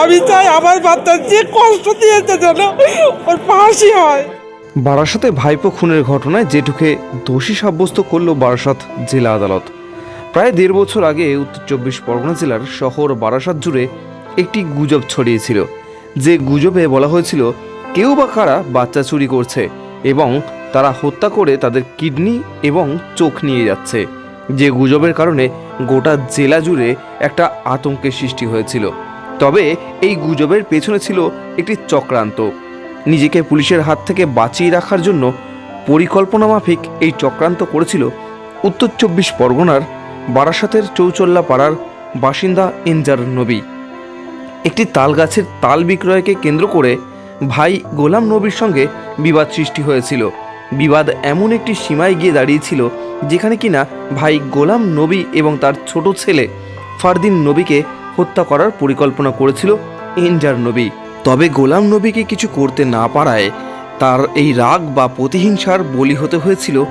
আমি চাই আমার বাচ্চা যে কষ্ট দিয়েছে যেন ওর হয়। বারাসাতে ভাইপো খুনের ঘটনায় জেঠুকে দোষী সাব্যস্ত করল বারাসাত জেলা আদালত। প্রায় দেড় বছর আগে উত্তর চব্বিশ পরগনা জেলার শহর বারাসাত জুড়ে একটি গুজব ছড়িয়েছিল, যে গুজবে বলা হয়েছিল, কেউ বা কারা বাচ্চা চুরি করছে এবং তারা হত্যা করে তাদের কিডনি এবং চোখ নিয়ে যাচ্ছে। যে গুজবের কারণে গোটা জেলা জুড়ে একটা আতঙ্কের সৃষ্টি হয়েছিল। তবে এই গুজবের পেছনে ছিল একটি চক্রান্ত। নিজেকে পুলিশের হাত থেকে বাঁচিয়ে রাখার জন্য পরিকল্পনা মাফিক এই চক্রান্ত করেছিল উত্তর চব্বিশ পরগনার বারাসাতের চৌচল্লা পাড়ার বাসিন্দা ইনজার নবী। একটি তাল গাছের তাল বিক্রয়কে কেন্দ্র করে ভাই গোলাম নবীর সঙ্গে বিবাদ সৃষ্টি হয়েছিল। বিবাদ এমন একটি সীমায় গিয়ে দাঁড়িয়েছিল যেখানে কিনা ভাই গোলাম নবী এবং তার ছোট ছেলে ফারদিন নবীকে হত্যা করার পরিকল্পনা করেছিল এনজার নবী। তবে গোলাম নবীকে কিছু করতে না পারায় তার এই রাগ বা প্রতিহিংসার বলি হতে হয়েছিল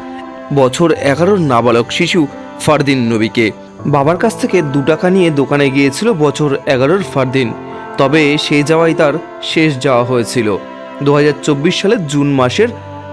বছর এগারোর নাবালক শিশু ফারদিন নবীকে। বাবার কাছ থেকে দু টাকা নিয়ে দোকানে গিয়েছিল বছর এগারোর ফারদিন। তবে সেই যাওয়াই তার শেষ যাওয়া হয়েছিল। দু হাজার চব্বিশ সালের জুন মাসের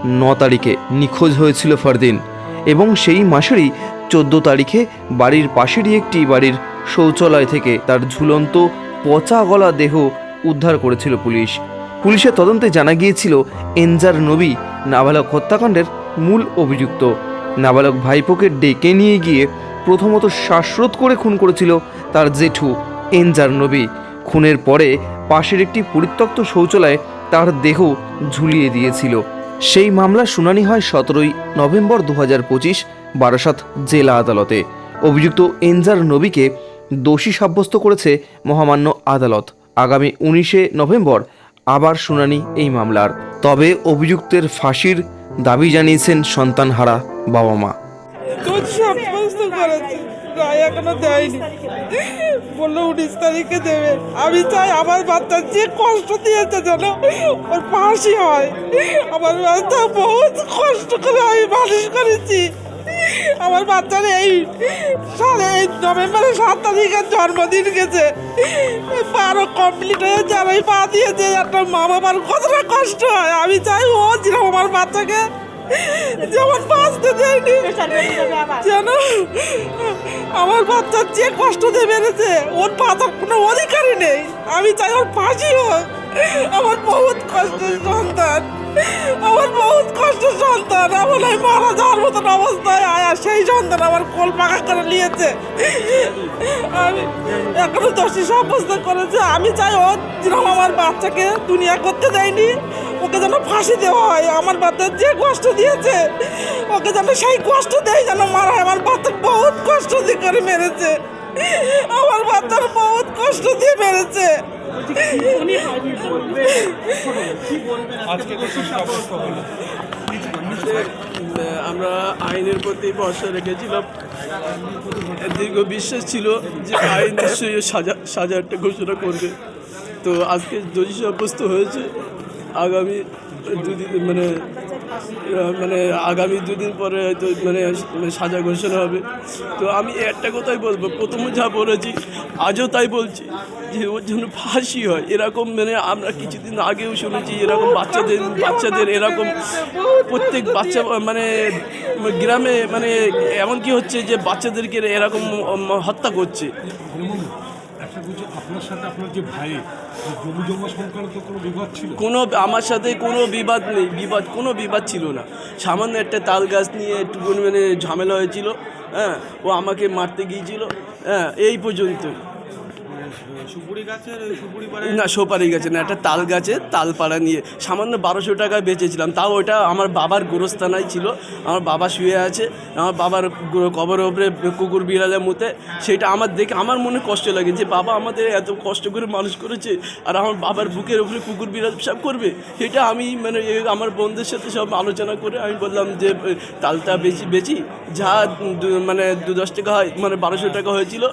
ন তারিখে নিখোঁজ হয়েছিল ফারদিন এবং সেই মাসেরই চোদ্দ তারিখে বাড়ির পাশেরই একটি বাড়ির শৌচালয় থেকে তার ঝুলন্ত পচা গলা দেহ উদ্ধার করেছিল পুলিশ। পুলিশের তদন্তে জানা গিয়েছিল, এনজার নবী নাবালক হত্যাকাণ্ডের মূল অভিযুক্ত। নাবালক ভাইপোকে ডেকে নিয়ে গিয়ে প্রথমত শ্বাসরোধ করে খুন করেছিল তার জেঠু, এনজার নবী। খুনের পরে পাশের একটি পরিত্যক্ত শৌচালয়ে তার দেহ ঝুলিয়ে দিয়েছিল। সেই মামলার শুনানি হয় সতেরোই নভেম্বর দু হাজার পঁচিশ বারাসাত জেলা আদালতে। অভিযুক্ত এনজার নবীকে দোষী সাব্যস্ত করেছে মহামান্য আদালত। আগামী উনিশে নভেম্বর আবার শুনানি এই মামলার। তবে অভিযুক্তের ফাঁসির দাবি জানিয়েছেন সন্তানহারা বাবা মা এখনও উনিশ তারিখে দেবে। আমি চাই কষ্ট যেন ওর ফাঁসি হয়। করেছি। আমার বাচ্চার এই সালে এই নভেম্বরের সাত তারিখের জন্মদিন গেছে। বারো কমপ্লিট হয়ে যাবে পা দিয়েছে একটা মা বাবার কতটা কষ্ট হয়। আমি চাই ও যেরকম আমার বাচ্চাকে যেমন বাঁচতে দেয়নি, যেন আমার বাচ্চার যে কষ্ট দিয়ে বেড়েছে ওর বাঁচার কোনো অধিকারই নেই। আমি চাই ওর ফাঁসি হোক। আমার বহুত কষ্টের সন্তান। আমার বহুত কষ্টের সন্তান। এমন মারা যাওয়ার মতন অবস্থায় আয়া সেই আমার কোল পাকা করে নিয়েছে। আমি এখনও দোষী সাব্যস্ত করেছে। আমি চাই ও যেরকম আমার বাচ্চাকে দুনিয়া করতে দেয়নি ওকে যেন ফাঁসি দেওয়া হয়। আমার বাচ্চার যে কষ্ট দিয়েছে ওকে যেন সেই কষ্ট দেয় যেন মারা হয়। আমার বাচ্চা বহুত কষ্ট দিয়ে করে মেরেছে। আমার বাচ্চার বহুত কষ্ট দিয়ে মেরেছে। আমরা আইনের প্রতি ভরসা রেখেছিলাম। দীর্ঘ বিশ্বাস ছিল যে আইন নিশ্চয়ই সাজা একটা ঘোষণা করবে। তো আজকে দোষী সাব্যস্ত হয়েছে। আগামী দুদিন মানে মানে আগামী দুদিন পরে হয়তো মানে সাজা ঘোষণা হবে। তো আমি একটা কথাই বলব, প্রথমে যা বলেছি, আজও তাই বলছি যে ওর জন্য ফাঁসি হয়। এরকম মানে আমরা কিছুদিন আগেও শুনেছি, এরকম বাচ্চাদের বাচ্চাদের এরকম প্রত্যেক বাচ্চা মানে গ্রামে মানে এমন কি হচ্ছে যে বাচ্চাদেরকে এরকম হত্যা করছে। একটা বলছি আপনার সাথে আপনার যে ভাই জমি জমা সংক্রান্ত কোনো বিবাদ ছিল? কোনো, আমার সাথে কোনো বিবাদ নেই, বিবাদ, কোনো বিবাদ ছিল না। সামান্য একটা তাল গাছ নিয়ে একটু মানে ঝামেলা হয়েছিল হ্যাঁ ও আমাকে মারতে গিয়েছিল হ্যাঁ এই পর্যন্ত না, সুপারি গাছে না, একটা তাল গাছে তাল পাড়া নিয়ে সামান্য বারোশো টাকায় বেচেছিলাম। তাও ওটা আমার বাবার গোরস্থানায় ছিল। আমার বাবা শুয়ে আছে। আমার বাবার কবরের ওপরে কুকুর বিড়ালের মতে। সেটা আমার দেখে আমার মনে কষ্ট লাগে যে, বাবা আমাদের এত কষ্ট করে মানুষ করেছে আর আমার বাবার বুকের ওপরে কুকুর বিড়াল সব করবে। সেটা আমি মানে আমার বন্ধুদের সাথে সব আলোচনা করে আমি বললাম যে, তালটা বেশি বেচি। যা মানে দু দশ টাকা হয় মানে বারোশো টাকা হয়েছিল।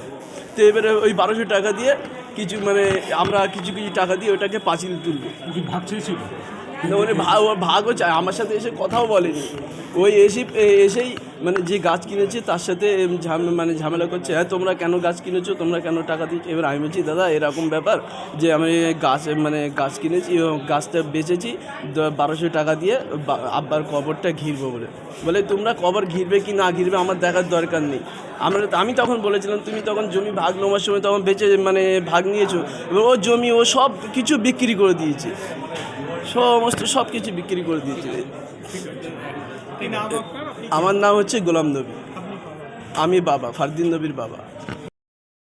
তো এবারে ওই বারোশো টাকা দিয়ে কিছু মানে আমরা কিছু কিছু টাকা দিয়ে ওটাকে পাঁচিল তুলবো। না, উনি ভাগও চায়, আমার সাথে এসে কথাও বলেনি। ওই এসে এসেই মানে যে গাছ কিনেছে, তার সাথে মানে ঝামেলা করছে হ্যাঁ তোমরা কেন গাছ কিনেছো? তোমরা কেন টাকা দিচ্ছ? এবার আমি বলছি, দাদা, এরকম ব্যাপার যে আমি গাছ মানে গাছ কিনেছি গাছটা বেচেছি বারোশো টাকা দিয়ে আব্বার কবরটা ঘিরবো বলে। বলে, তোমরা কবর ঘিরবে কি না ঘিরবে আমার দেখার দরকার নেই। আমরা, আমি তখন বলেছিলাম, তুমি তখন জমি ভাগ নেওয়ার সময় তখন বেচে মানে ভাগ নিয়েছো। এবার ও জমি, ও সব কিছু বিক্রি করে দিয়েছে। সমস্ত সব কিছু বিক্রি করে দিয়েছে। আমার নাম হচ্ছে গোলাম নবী। আমি বাবা ফারদিন নবীর বাবা।